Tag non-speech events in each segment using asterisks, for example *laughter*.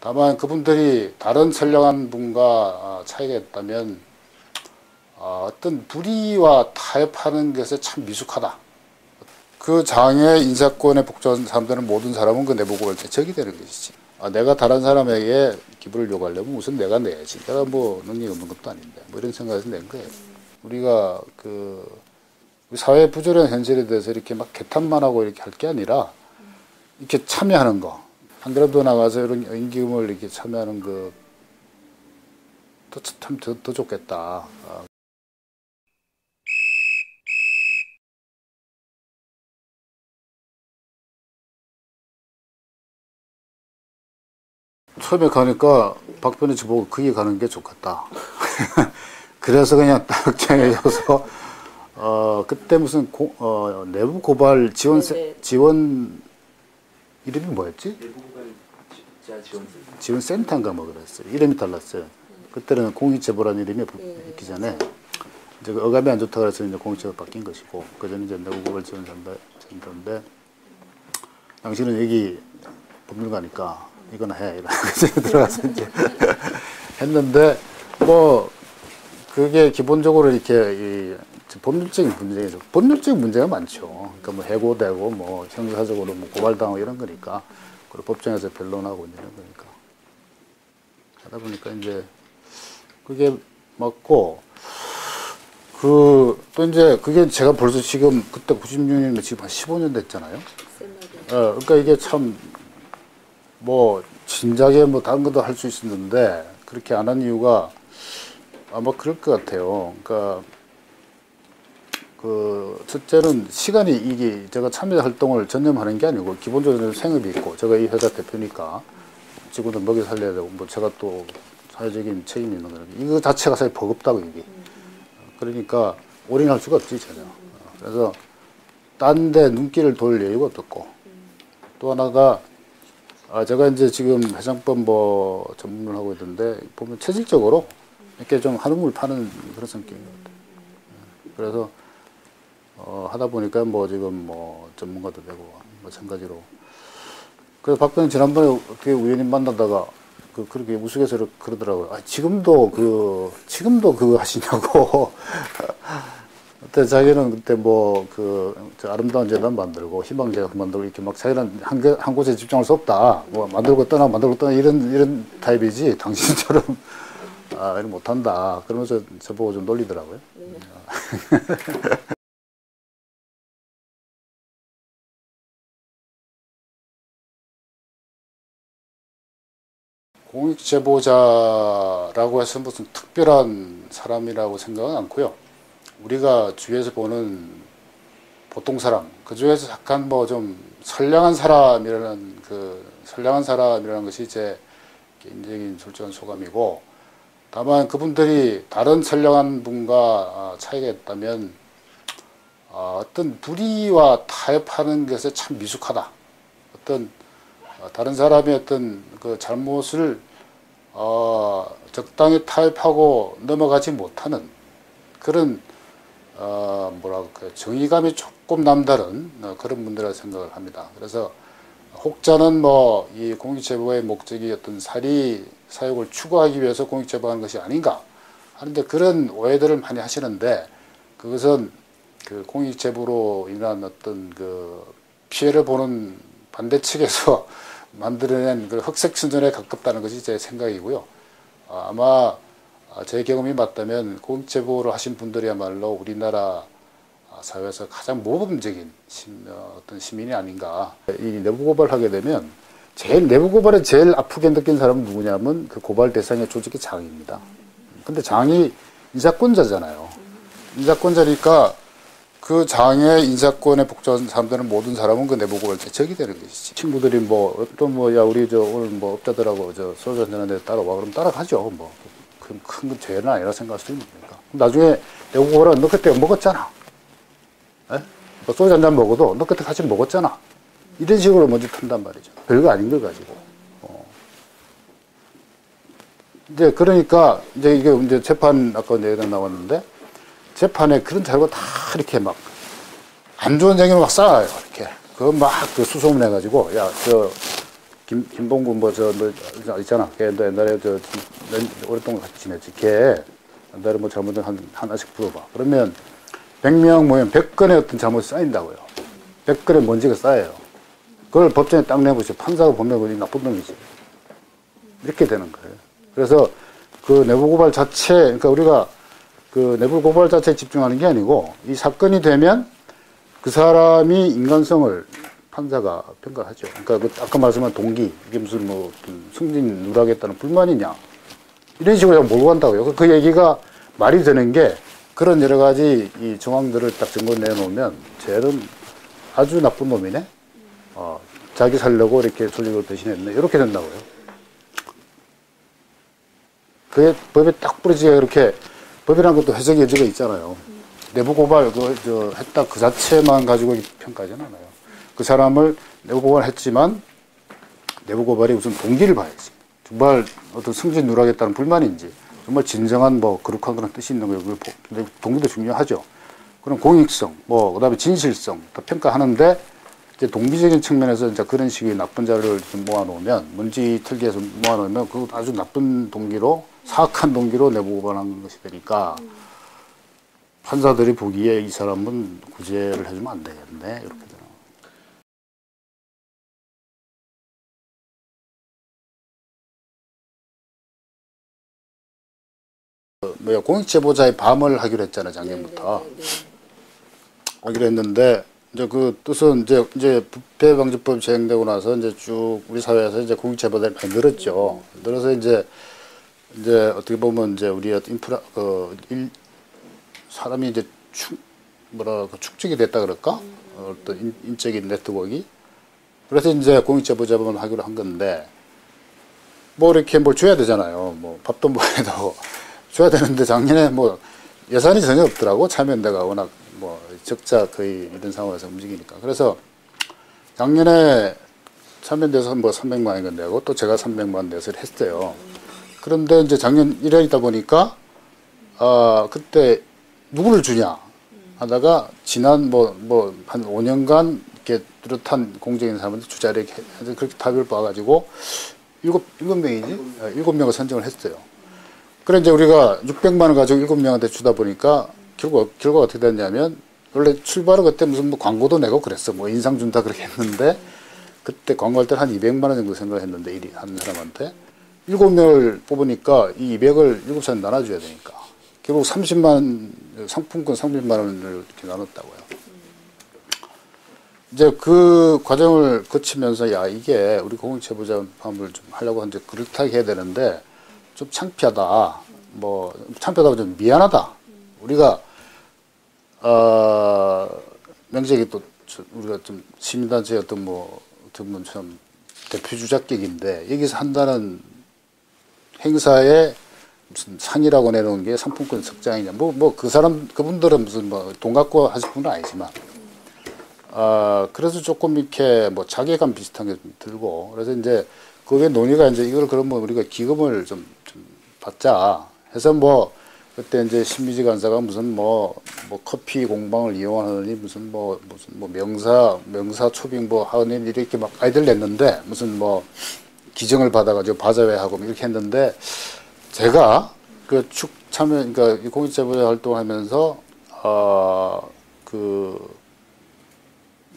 다만 그분들이 다른 선량한 분과 어, 차이가 있다면 어, 어떤 불의와 타협하는 것에 참 미숙하다. 그 장애 인사권에 복잡한 사람들은 모든 사람은 그 내부고를 적이 되는 것이지. 아, 내가 다른 사람에게 기부를 요구하려면 우선 내가 내야지. 내가 뭐 능력이 없는 것도 아닌데. 뭐 이런 생각에서 낸 거예요. 우리가 그 사회 부조리한 현실에 대해서 이렇게 막 개탄만 하고 이렇게 할 게 아니라 이렇게 참여하는 거. 한 그램도 나가서 이런 임기금을 이렇게 참여하는 거. 또참더 더 좋겠다. 아, 처음에 가니까 박변희 씨 보고 거기 가는 게 좋겠다. *laughs* 그래서 그냥 딱 정해져서 어 그때 무슨 고, 어, 내부 고발 지원 세, 네네. 지원 이름이 뭐였지? 내부고발 지원 지원 센터인가 뭐 그랬어요. 이름이 달랐어요. 그때는 공익제보라는 이름이 부- 네. 있기 전에 이제 그 어감이 안 좋다 그래서 이제 공익제보 바뀐 것이고 그 전에 이제 내부 고발 지원 센터- 센터인데 당신은 여기 법률가니까 이거나 해 이러고 *laughs* 들어가서 이제 *laughs* 했는데 뭐 그게 기본적으로 이렇게 이 법률적인 문제죠. 법률적인 문제가 많죠. 그러니까 뭐 해고되고 뭐 형사적으로 뭐 고발당하고 이런 거니까 그리고 법정에서 변론하고 이런 거니까 하다 보니까 이제 그게 맞고 그 또 이제 그게 제가 벌써 지금 그때 96년이면 지금 한 15년 됐잖아요. 어, 그러니까 이게 참 뭐 진작에 뭐 다른 것도 할 수 있었는데 그렇게 안 한 이유가 아마 그럴 것 같아요. 그러니까 그 첫째는 시간이 이게 제가 참여 활동을 전념하는 게 아니고 기본적으로 생업이 있고 제가 이 회사 대표니까 직원들 먹여 살려야 되고 뭐 제가 또 사회적인 책임이 있는 거니까 이거 자체가 사실 버겁다고 이게 그러니까 올인할 수가 없지 전혀. 그래서 딴 데 눈길을 돌 여유가 없고 또 하나가 아, 제가 이제 지금 해상법 뭐 전문을 하고 있는데 보면 체질적으로 이렇게 좀 한우물 파는 그런 성격인 것 같아요. 예. 그래서 어, 하다 보니까 뭐 지금 뭐 전문가도 되고 마찬가지로. 그래서 박근혜 지난번에 어떻게 우연히 만나다가 그 그렇게 우스갯소리로 그러더라고요. 아, 지금도 그 지금도 그거 하시냐고. *laughs* 그때 자기는 그때 뭐 그 아름다운 재단 만들고 희망 재단 만들고 이렇게 막 자기는 한, 개- 한 곳에 집중할 수 없다. 뭐 만들고 떠나 만들고 떠나 이런 이런 타입이지 당신처럼 *laughs* 아 이런 못한다. 그러면서 저보고 좀 놀리더라고요. *laughs* 공익 제보자라고 해서 무슨 특별한 사람이라고 생각은 않고요. 우리가 주위에서 보는 보통 사람, 그 중에서 약간 뭐 좀 선량한 사람이라는 그 선량한 사람이라는 것이 제 개인적인 솔직한 소감이고 다만 그분들이 다른 선량한 분과 아, 차이가 있다면 아, 어떤 불의와 타협하는 것에 참 미숙하다. 어떤 어, 다른 사람의 어떤 그 잘못을 어, 적당히 타협하고 넘어가지 못하는 그런 어, 뭐랄까 정의감이 조금 남다른 어, 그런 분들이라 생각을 합니다. 그래서 혹자는 뭐 이 공익제보의 목적이 어떤 사리 사욕을 추구하기 위해서 공익제보하는 것이 아닌가 하는데 그런 오해들을 많이 하시는데 그것은 그 공익제보로 인한 어떤 그 피해를 보는 반대 측에서 *laughs* 만들어낸 그 흑색 순전에 가깝다는 것이 제 생각이고요. 아, 아마 아, 제 경험이 맞다면 공익 제보를 하신 분들이야말로 우리나라 아, 사회에서 가장 모범적인 시, 어, 어떤 시민이 아닌가. 이 내부 고발하게 되면 제일 내부 고발에 제일 아프게 느낀 사람은 누구냐면 그 고발 대상의 조직의 장입니다. 근데 장이 인사권자잖아요. 인사권자니까 그 장애 인사권에 복잡한 사람들은 모든 사람은 그 내부 고발 대책이 되는 것이지. 친구들이 뭐 어떤 뭐야 우리 저 오늘 뭐 업자들하고 저 소주 한잔 하는데 따라와 그럼 따라가죠. 뭐 큰큰 죄는 아니라 생각할 수 있는 거니까. 나중에 고발은 너 그때 먹었잖아. 에? 뭐 소주 한 잔 먹어도 너 그때 같이 먹었잖아. 이런 식으로 먼저 튼단 말이죠. 별거 아닌 걸 가지고. 어. 이제 그러니까 이제 이게 이제 재판 아까 내가 나왔는데 재판에 그런 자료가 다 이렇게 막 안 좋은 얘기를 막 쌓아요. 이렇게. 그거 막그 수소문 해가지고 야, 저 김, 김봉구 뭐저 뭐, 저 있잖아. 걔 너 옛날에 저 몇- 오랫동안 같이 지냈지. 걔 옛날에 뭐 잘못된 한 하나씩 불어봐. 그러면 100명 모이면 100건의 어떤 잘못이 쌓인다고요. 100건의 먼지가 쌓여요. 그걸 법정에 딱 내보시죠. 판사가 보면 그이 나쁜 놈이지. 이렇게 되는 거예요. 그래서 그 내부 고발 자체, 그러니까 우리가 그 내부 고발 자체에 집중하는 게 아니고 이 사건이 되면 그 사람이 인간성을 판사가 평가하죠. 그러니까 그 아까 말씀한 동기, 이게 무슨 뭐 승진 누락했다는 불만이냐. 이런 식으로 몰고 간다고요. 그- 그 얘기가 말이 되는 게 그런 여러 가지 이 정황들을 딱 증거 내놓으면 쟤는 아주 나쁜 놈이네. 어, 자기 살려고 이렇게 조직을 배신했네. 이렇게 된다고요. 그게 법에 딱 부러지게 이렇게 법이라는 것도 해석의 여지가 있잖아요. 내부 고발 그, 저, 했다 그 자체만 가지고 평가하지는 않아요. 그 사람을 내부 고발했지만 내부 고발이 우선 동기를 봐야지. 정말 어떤 승진 누락했다는 불만인지 정말 진정한 뭐 거룩한 그런 뜻이 있는 거예요. 동기도 중요하죠. 그럼 공익성, 뭐 그다음에 진실성 다 평가하는데 이제 동기적인 측면에서 이제 그런 식의 나쁜 자료를 좀 모아놓으면 문지 틀기에서 모아놓으면 그 아주 나쁜 동기로 사악한 동기로 내부 고발한 것이 되니까 판사들이 보기에 이 사람은 구제를 해주면 안 되겠네 이렇게 되는. 뭐야 공익 제보자의 밤을 하기로 했잖아요 작년부터. 하기로 했는데 이제 그 뜻은 이제 이제 부패 방지법 시행되고 나서 이제 쭉 우리 사회에서 이제 공익 제보자를 많이 늘었죠. 늘어서 이제 이제 어떻게 보면 이제 우리 어떤 인프라 그 일, 사람이 이제 축 뭐라 그 축적이 됐다 그럴까 어, 어떤 인, 인적인 네트워크가 그래서 이제 공익제 보자범을 하기로 한 건데 뭐 이렇게 뭘 줘야 되잖아요. 뭐 밥도 먹어도 *laughs* 줘야 되는데 작년에 뭐 예산이 전혀 없더라고 참여연대가 워낙 뭐 적자 거의 이런 상황에서 움직이니까 그래서 작년에 참여연대에서 뭐 300만 원 내고 또 제가 300만 원 내서 했어요. 그런데 이제 작년 1월이다 보니까 아 그때 누구를 주냐 하다가 지난 뭐 뭐 한 5년간 이렇게 뚜렷한 공적인 사람한테 주자 이렇게 그렇게 답을 봐가지고 일곱 일곱 명이지? 어, 일곱 명을 선정을 했어요. 그래 이제 우리가 600만 원 가지고 일곱 명한테 주다 보니까 결과 결과가 어떻게 됐냐면 원래 출발은 그때 무슨 뭐 광고도 내고 그랬어. 뭐 인상 준다 그렇게 했는데 그때 광고할 때 한 200만 원 정도 생각을 했는데 일이 한 사람한테 일곱 명을 뽑으니까 이 200을 일곱 사람 나눠줘야 되니까 결국 30만 원 상품권 30만 원을 이렇게 나눴다고요. 이제 그 과정을 거치면서 야 이게 우리 공익제보자 밤을 좀 하려고 이제 그렇게 해야 되는데 좀 창피하다. 뭐 창피하다고 좀 미안하다. 우리가 어 명색이 또 저- 우리가 좀 시민단체 어떤 뭐 어떻게 보면 참 대표 주자격인데 여기서 한다는 행사에 무슨 상이라고 내놓은 게 상품권 석장이냐. 뭐 뭐 그 사람 그분들은 무슨 뭐 돈 갖고 하실 분은 아니지만. 아 그래서 조금 이렇게 뭐 자괴감 비슷한 게 좀 들고. 그래서 이제 그게 논의가 이제 이걸 그러면 우리가 기금을 좀, 좀 받자. 해서 뭐 그때 이제 신미지 간사가 무슨 뭐 뭐 커피 공방을 이용하느니 무슨 뭐 무슨 뭐 명사 명사 초빙 뭐 하느니 이렇게 막 아이들 냈는데 무슨 뭐 기증을 받아가지고 바자회하고 뭐 이렇게 했는데 제가 그 축 참여 그러니까 이 공익제보자 활동하면서 아그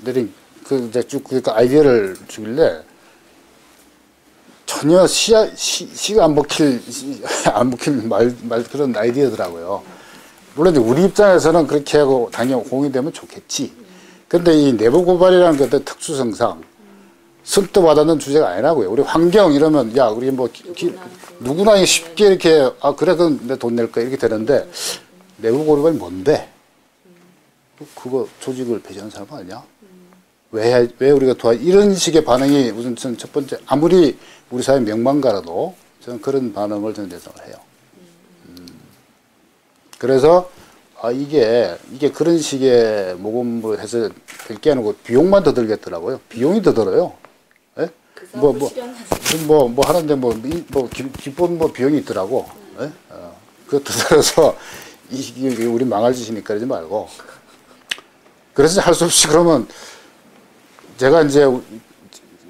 내린 그 이제 쭉그 아이디어를 주길래 전혀 시야 시, 시가 안 먹힐 시, *laughs* 안 먹힐 말, 말 그런 아이디어더라고요. 물론 우리 입장에서는 그렇게 하고 당연히 공유되면 좋겠지. 근데 이 내부 고발이라는 것의 특수성상 와닿는 주제가 아니라고요. 우리 환경 이러면 야 우리 뭐 기- 기- 누구나 쉽게 이렇게 아 그래 그럼 내 돈 낼 거야 이렇게 되는데 내부 고발이 뭔데? 그거 조직을 배제하는 사람 아니야? 왜, 왜 우리가 도와, 이런 식의 반응이 우선 저는 첫 번째, 아무리 우리 사회 명망가라도 저는 그런 반응을 저는 예상을 해요. 음. 그래서, 아, 이게, 이게 그런 식의 모금을 해서 될게 아니고 비용만 더 들겠더라고요. 비용이 더 들어요. 뭐, 뭐, 뭐, 뭐 하는데 뭐, 이- 뭐, 기, 기본 뭐 비용이 있더라고. 예? 어, 그것도 들어서, 이, 이, 우리 망할 짓이니까 그러지 말고. 그래서 할 수 없이 그러면 제가 이제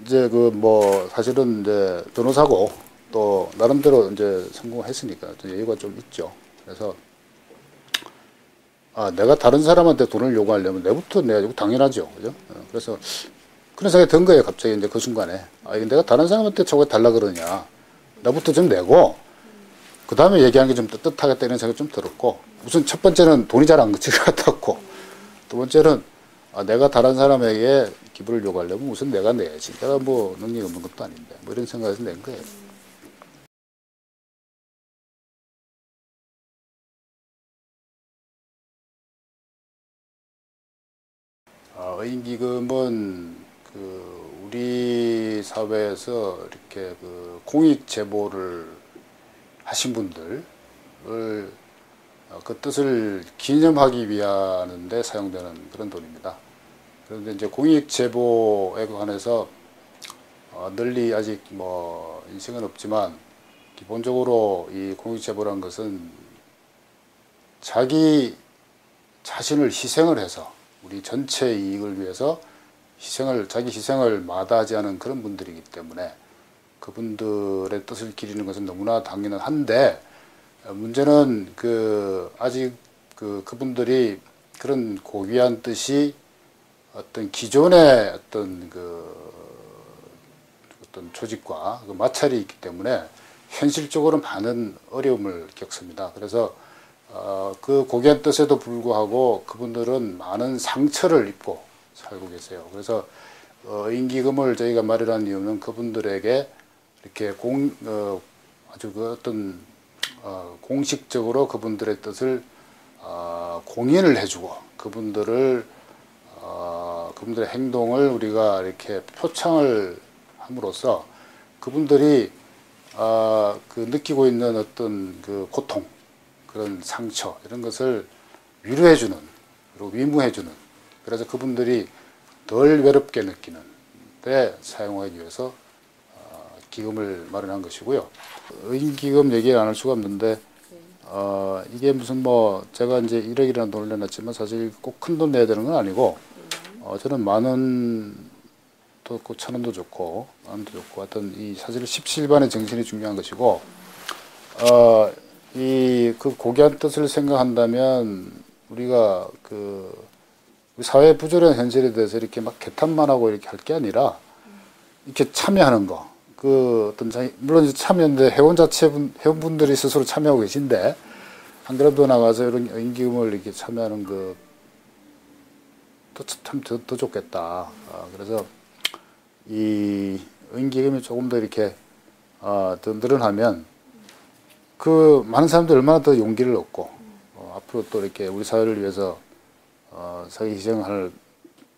이제 그 뭐 사실은 이제 변호사고 또 나름대로 이제 성공했으니까 좀 여유가 좀 있죠. 그래서 아 내가 다른 사람한테 돈을 요구하려면 내부터 내야지 당연하죠, 그죠? 어, 그래서 그런 생각이 든 거예요, 갑자기 이제 그 순간에 아 이게 내가 다른 사람한테 저거 달라 그러냐, 나부터 좀 내고 그 다음에 얘기하는 게좀 떳떳하겠다 이런 생각이 좀 들었고 우선 첫 번째는 돈이 잘 안 그칠 것 같았고 두 번째는 아, 내가 다른 사람에게 기부를 요구하려면 우선 내가 내야지. 내가 뭐 능력이 없는 것도 아닌데 뭐 이런 생각에서 낸 거예요. 아, 의인기금은 그 우리 사회에서 이렇게 그 공익 제보를 하신 분들을 어, 그 뜻을 기념하기 위하는데 사용되는 그런 돈입니다. 그런데 이제 공익 제보에 관해서 어, 널리 아직 뭐 인식은 없지만 기본적으로 이 공익 제보란 것은 자기 자신을 희생을 해서 우리 전체 이익을 위해서 희생을 자기 희생을 마다하지 않은 그런 분들이기 때문에 그분들의 뜻을 기리는 것은 너무나 당연한데 문제는 그 아직 그 그분들이 그런 고귀한 뜻이 어떤 기존의 어떤 그 어떤 조직과 그 마찰이 있기 때문에 현실적으로 많은 어려움을 겪습니다. 그래서 어, 그 고귀한 뜻에도 불구하고 그분들은 많은 상처를 입고 살고 계세요. 그래서 어, 인기금을 저희가 마련한 이유는 그분들에게 이렇게 공 어, 아주 그 어떤 어, 공식적으로 그분들의 뜻을 어, 공인을 해주고 그분들을 어, 그분들의 행동을 우리가 이렇게 표창을 함으로써 그분들이 어, 그 느끼고 있는 어떤 그 고통 그런 상처 이런 것을 위로해주는 그리고 위무해주는 그래서 그분들이 덜 외롭게 느끼는 데 사용하기 위해서 어, 기금을 마련한 것이고요. 의인기금 얘기를 안할 수가 없는데 어, 이게 무슨 뭐 제가 이제 1억이라는 돈을 내놨지만 사실 꼭 큰 돈 내야 되는 건 아니고 어, 저는 만 원도 좋고 천 원도 좋고 만 원도 좋고 하여튼 이 사실 십실반의 정신이 중요한 것이고 어, 이 그 고귀한 뜻을 생각한다면 우리가 그 사회 부조리한 현실에 대해서 이렇게 막 개탄만 하고 이렇게 할 게 아니라 이렇게 참여하는 거. 그 어떤 자 물론 참여인데 회원 자체 분 회원분들이 스스로 참여하고 계신데 안 그래도 나가서 이런 인기금을 이렇게 참여하는 그 또참더 더 좋겠다. 아, 그래서 이 인기금이 조금 더 이렇게 어, 더 늘어나면 그 많은 사람들이 얼마나 더 용기를 얻고 어, 앞으로 또 이렇게 우리 사회를 위해서 어, 자기 희생할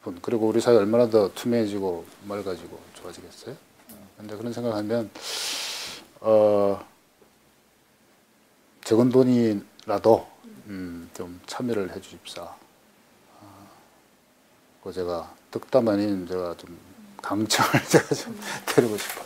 분 그리고 우리 사회 얼마나 더 투명해지고 맑아지고 좋아지겠어요? 어, 근데 그런 생각하면 어, 적은 돈이라도 음, 좀 참여를 해주십사. 어, 그 제가 덕담 아닌 제가 좀 강청을 *laughs* 제가 좀 드리고 싶어요.